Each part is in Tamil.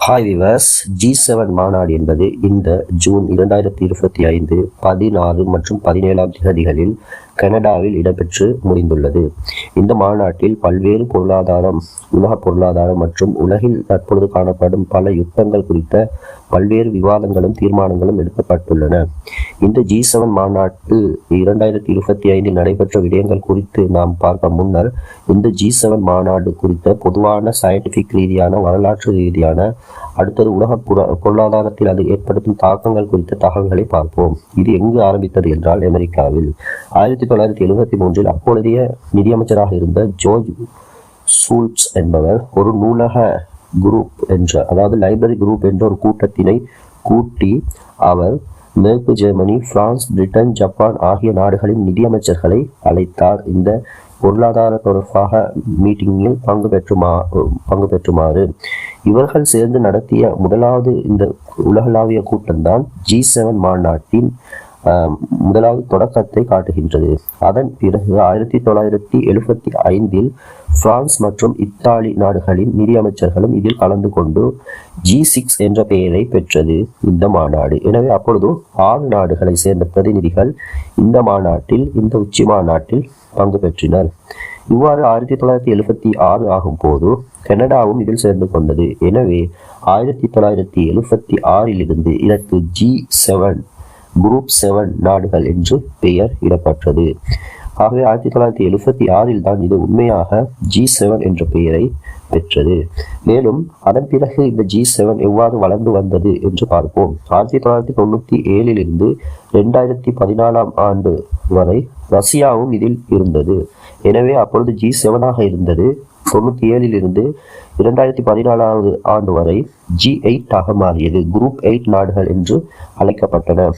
ஹாய் விவர்ஸ் ஜி செவன் மாநாடு என்பது இந்த ஜூன் இரண்டாயிரத்தி இருபத்தி ஐந்து பதினாறு மற்றும் பதினேழாம் திகதிகளில் கனடாவில் இடம்பெற்று முடிந்துள்ளது. இந்த மாநாட்டில் பல்வேறு பொருளாதாரம் உலக பொருளாதாரம் மற்றும் உலகில் தற்பொழுது காணப்படும் பல யுத்தங்கள் குறித்த பல்வேறு விவாதங்களும் தீர்மானங்களும் எடுக்கப்பட்டுள்ளன. இந்த ஜி செவன் மாநாட்டில் இரண்டாயிரத்தி இருபத்தி ஐந்தில் நடைபெற்ற விடயங்கள் குறித்து நாம் பார்க்க முன்னர் இந்த ஜி செவன் மாநாடு குறித்த பொதுவான சயின்டிபிக் ரீதியான வரலாற்று ரீதியான அடுத்தது உலக பொருளாதாரத்தில் அது ஏற்படுத்தும் தாக்கங்கள் குறித்த தகவல்களை பார்ப்போம். இது எங்கு ஆரம்பித்தது என்றால் அமெரிக்காவில். ஆயிரத்தி தொள்ளாயிரத்தி எழுபத்தி மூன்றில் அப்பொழுதைய நிதியமைச்சராக இருந்த ஜோர்ஜ் சூல்ஸ் என்பவர் ஒரு நூலக குரூப் என்ற அதாவது லைப்ரரி குரூப் என்ற ஒரு கூட்டத்தினை கூட்டி அவர் மேற்கு ஜெர்மனி பிரான்ஸ் பிரிட்டன் ஜப்பான் ஆகிய நாடுகளின் நிதியமைச்சர்களை அழைத்தார். இந்த பொருளாதார தொடர்பாக மீட்டிங்கில் பங்கு பெற்றுமா பங்கு பெற்றுமாறு. இவர்கள் சேர்ந்து நடத்திய முதலாவது இந்த உலகளாவிய கூட்டம்தான் ஜி செவன் மாநாட்டின் முதலாவது தொடக்கத்தை காட்டுகின்றது. அதன் பிறகு ஆயிரத்தி தொள்ளாயிரத்தி எழுபத்தி ஐந்தில் பிரான்ஸ் மற்றும் இத்தாலி நாடுகளின் நிதியமைச்சர்களும் இதில் கலந்து கொண்டு ஜி சிக்ஸ் என்ற பெயரை பெற்றது இந்த மாநாடு. எனவே அப்பொழுது ஆறு நாடுகளை சேர்ந்த பிரதிநிதிகள் இந்த மாநாட்டில் இந்த உச்சி மாநாட்டில் பங்கு பெற்றினர். இவ்வாறு ஆயிரத்தி தொள்ளாயிரத்தி எழுபத்தி ஆறு ஆகும் போது கனடாவும் இதில் சேர்ந்து கொண்டது. எனவே ஆயிரத்தி தொள்ளாயிரத்தி எழுபத்தி ஆறிலிருந்து இதற்கு ஜி செவன் குரூப் செவன் நாடுகள் என்று பெயர் இடப்பட்டது. ஆகவே ஆயிரத்தி தொள்ளாயிரத்தி எழுபத்தி ஆறில் தான் இது உண்மையாக ஜி செவன் என்ற பெயரை பெற்றது. மேலும் அதன் பிறகு இந்த ஜி செவன் எவ்வாறு வளர்ந்து வந்தது என்று பார்ப்போம். ஆயிரத்தி தொள்ளாயிரத்தி தொண்ணூத்தி ஏழிலிருந்து ரெண்டாயிரத்தி பதினாலாம் ஆண்டு வரை ரஷ்யாவும் இதில் இருந்தது. எனவே அப்பொழுது ஜி செவனாக இருந்தது. தொண்ணூத்தி ஏழில் இருந்து இரண்டாயிரத்தி பதினாலாவது ஆண்டு வரை ஜி எயிட் ஆக மாறியது. குரூப் எயிட் நாடுகள் என்று அழைக்கப்பட்டன.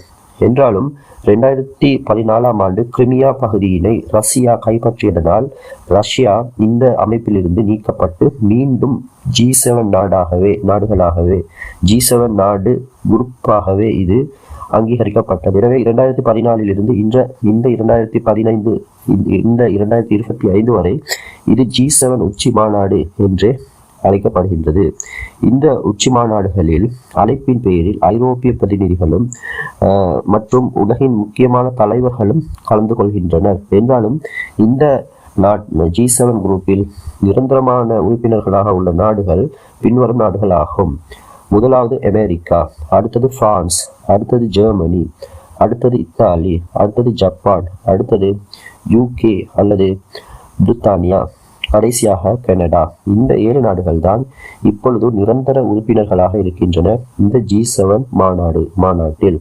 என்றாலும் ரெண்டாயிரத்தி பதினாலாம் ஆண்டு கிரிமியா பகுதியினை ரஷ்யா கைப்பற்றியதனால் ரஷ்யா இந்த அமைப்பிலிருந்து நீக்கப்பட்டு மீண்டும் ஜி செவன் நாடாகவே நாடுகளாகவே ஜி செவன் நாடு குரூப்பாகவே இது அங்கீகரிக்கப்பட்டது எனவே இரண்டாயிரத்தி பதினாலில் இருந்து இன்ற இந்த இரண்டாயிரத்தி பதினைந்து இந்த- இந்த இரண்டாயிரத்தி இருபத்தி ஐந்து வரை இது ஜி செவன் உச்சி மாநாடு என்றே அழைக்கப்படுகின்றது. இந்த உச்சி மாநாடுகளில் அழைப்பின் பெயரில் ஐரோப்பிய பிரதிநிதிகளும் மற்றும் உலகின் முக்கியமான தலைவர்களும் கலந்து கொள்கின்றனர். என்றாலும் இந்த நாட் ஜி செவன் குரூப்பில் நிரந்தரமான உறுப்பினர்களாக உள்ள நாடுகள் பின்வரும் நாடுகளாகும். முதலாவது அமெரிக்கா அடுத்தது பிரான்ஸ் அடுத்தது ஜெர்மனி அடுத்தது இத்தாலி அடுத்தது ஜப்பான் அடுத்தது யூகே அல்லது பிரித்தானியா. கடைசியாக கனடா. இந்த ஏழு நாடுகள் தான் இப்பொழுது நிரந்தர உறுப்பினர்களாக இருக்கின்றன. இந்த ஜி செவன் மாநாடு மாநாட்டில்.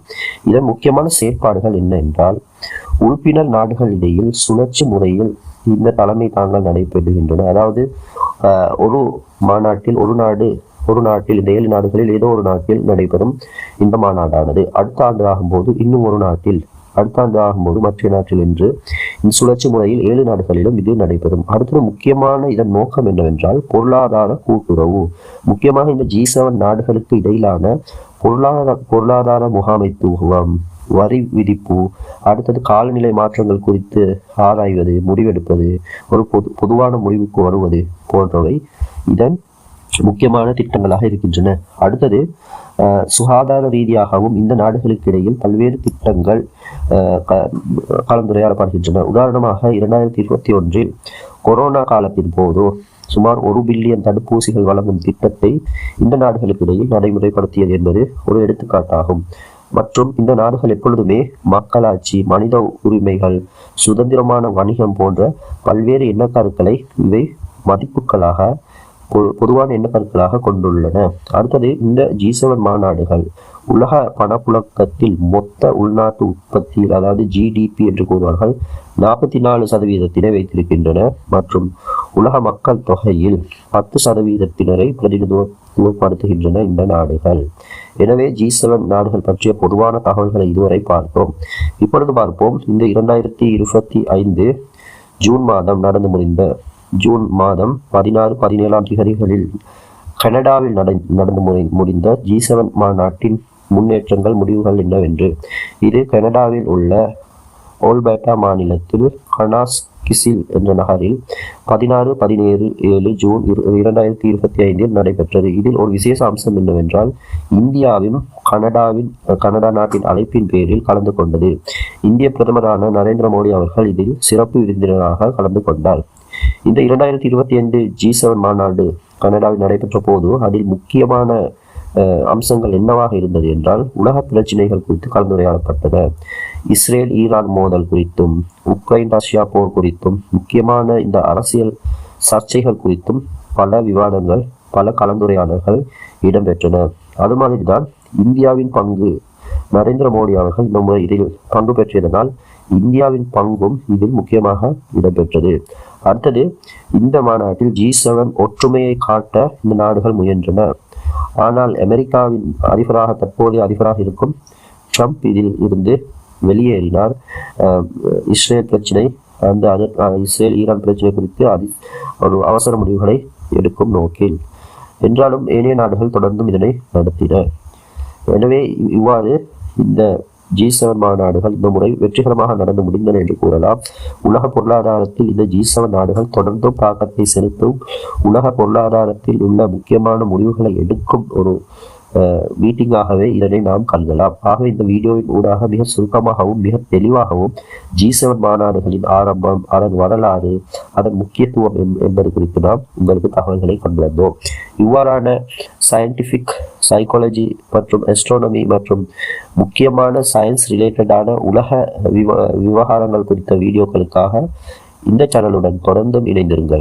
இதன் முக்கியமான செயற்பாடுகள் என்ன என்றால் உறுப்பினர் நாடுகளிடையில் சுழற்சி முறையில் இந்த தலைமை தாங்கள் நடைபெறுகின்றன. அதாவது ஒரு மாநாட்டில் ஒரு நாடு ஒரு நாட்டில் இந்த ஏழு நாடுகளில் ஏதோ ஒரு நாட்டில் நடைபெறும் இந்த மாநாடானது. அடுத்த ஆண்டு ஆகும்போது இன்னும் ஒரு நாட்டில் அடுத்த ஆண்டு ஆகும்போது மற்ற நாட்டில் என்று இந்த சுழற்சி முறையில் ஏழு நாடுகளிலும் இது நடைபெறும். அடுத்தது முக்கியமான இதன் நோக்கம் என்னவென்றால் பொருளாதார கூட்டுறவு. முக்கியமாக இந்த ஜி செவன் நாடுகளுக்கு இடையிலான பொருளாதார பொருளாதார முகாமைத்துவம் வரி விதிப்பு அடுத்தது காலநிலை மாற்றங்கள் குறித்து ஆராய்வது முடிவெடுப்பது ஒரு பொது பொதுவான முடிவுக்கு வருவது போன்றவை இதன் முக்கியமான திட்டங்களாக இருக்கின்றன. அடுத்தது சுகாதார ரீதியாகவும் இந்த நாடுகளுக்கு இடையில் பல்வேறு திட்டங்கள் க- கலந்துரையாடப்படுகின்றன. உதாரணமாக இரண்டாயிரத்தி இருபத்தி ஒன்றில் கொரோனா காலத்தின் போது சுமார் ஒரு பில்லியன் தடுப்பூசிகள் வழங்கும் திட்டத்தை இந்த நாடுகளுக்கு இடையில் நடைமுறைப்படுத்தியது என்பது ஒரு எடுத்துக்காட்டாகும். மற்றும் இந்த நாடுகள் எப்பொழுதுமே மக்களாட்சி மனித உரிமைகள் சுதந்திரமான வணிகம் போன்ற பல்வேறு எண்ணக்கருக்களை இவை மதிப்புகளாக பொதுவான எண்ணக்கருக்களாக கொண்டுள்ளன. அடுத்தது இந்த ஜி செவன் மாநாடுகள். உலக பணப்புழக்கத்தில் மொத்த உள்நாட்டு உற்பத்தியில் அதாவது ஜிடிபி என்று கூறுவார்கள் நாற்பத்தி நாலு சதவீதத்தினை வைத்திருக்கின்றன. மற்றும் உலக மக்கள் தொகையில் பத்து சதவீதத்தினரை பிரதிநிதித்துவப்படுத்துகின்றன இந்த நாடுகள். எனவே ஜி செவன் நாடுகள் பற்றிய பொதுவான தகவல்களை இதுவரை பார்த்தோம். இப்பொழுது பார்ப்போம். இந்த இரண்டாயிரத்தி இருபத்தி ஐந்து ஜூன் மாதம் நடந்து முடிந்த ஜூன் மாதம் பதினாறு பதினேழாம் திகதிகளில் கனடாவில் நடந்த நடந்து முடிந்த ஜி செவன் மாநாட்டின் முன்னேற்றங்கள் முடிவுகள் என்னவென்று? இது கனடாவில் உள்ள ஓல்பேட்டா மாநிலத்தில் கனாஸ் கிசில் என்ற நகரில் பதினாறு பதினேழு ஏழு ஜூன் இரு- இரண்டாயிரத்தி இருபத்தி ஐந்தில் நடைபெற்றது. இதில் ஒரு விசேஷ அம்சம் என்னவென்றால் இந்தியாவின் கனடாவின் கனடா நாட்டின் அழைப்பின் பேரில் கலந்து கொண்டது. இந்திய பிரதமரான நரேந்திர மோடி அவர்கள் இதில் சிறப்பு விருந்தினராக கலந்து கொண்டார். இந்த இரண்டாயிரத்தி இருபத்தி ஐந்து ஜி செவன் மாநாடு கனடாவில் நடைபெற்ற போது அதில் முக்கியமான அம்சங்கள் என்னவாக இருந்தது என்றால் உலக பிரச்சினைகள் குறித்து கலந்துரையாடப்பட்டன. இஸ்ரேல் ஈரான் மோதல் குறித்தும் உக்ரைன் ரஷ்யா போர் குறித்தும் முக்கியமான இந்த அரசியல் சர்ச்சைகள் குறித்தும் பல விவாதங்கள் பல கலந்துரையாடல்கள் இடம்பெற்றன. அது மாதிரிதான் இந்தியாவின் பங்கு. நரேந்திர மோடி அவர்கள் இந்த முறை இதில் பங்கு பெற்றதனால் இந்தியாவின் பங்கும் இதில் முக்கியமாக இடம்பெற்றது. அடுத்தது இந்த மாநாட்டில் ஜி செவன் ஒற்றுமையை காட்ட இந்த நாடுகள் முயன்றன. ஆனால் அமெரிக்காவின் அதிபராக தற்போதைய அதிபராக இருக்கும் ட்ரம்ப் இதில் இருந்து வெளியேறினார். இஸ்ரேல் பிரச்சினை அந்த இஸ்ரேல் ஈரான் பிரச்சினை குறித்து அதி ஒரு அவசர முடிவுகளை எடுக்கும் நோக்கில். என்றாலும் ஏனைய நாடுகள் தொடர்ந்தும் இதனை நடத்தின. எனவே இவ்- இவ்வாறு இந்த ஜி செவன் மாநாடுகள் இந்த முறை வெற்றிகரமாக நடந்து முடிந்தன என்று கூறலாம். உலக பொருளாதாரத்தில் இந்த ஜி செவன் நாடுகள் தொடர்ந்தும் தாக்கத்தை செலுத்தும். உலக பொருளாதாரத்தில் உள்ள முக்கியமான முடிவுகளை எடுக்கும் ஒரு மீட்டிங்காகவே இதனை நாம் கருதலாம். ஆக இந்த வீடியோவின் ஊடாக மிக சுருக்கமாகவும் மிக தெளிவாகவும் ஜி செவன் மாநாடுகளின் ஆரம்பம் அதன் வரலாறு அதன் முக்கியத்துவம் எம்- என்பது குறித்து நாம் உங்களுக்கு தகவல்களை கொண்டு வந்தோம். இவ்வாறான சயின்டிஃபிக் சைக்காலஜி மற்றும் எஸ்ட்ரோனமி மற்றும் முக்கியமான சயின்ஸ் ரிலேட்டடான உலக விவ விவகாரங்கள் குறித்த வீடியோக்களுக்காக இந்த சேனலுடன் தொடர்ந்தும் இணைந்திருங்கள்.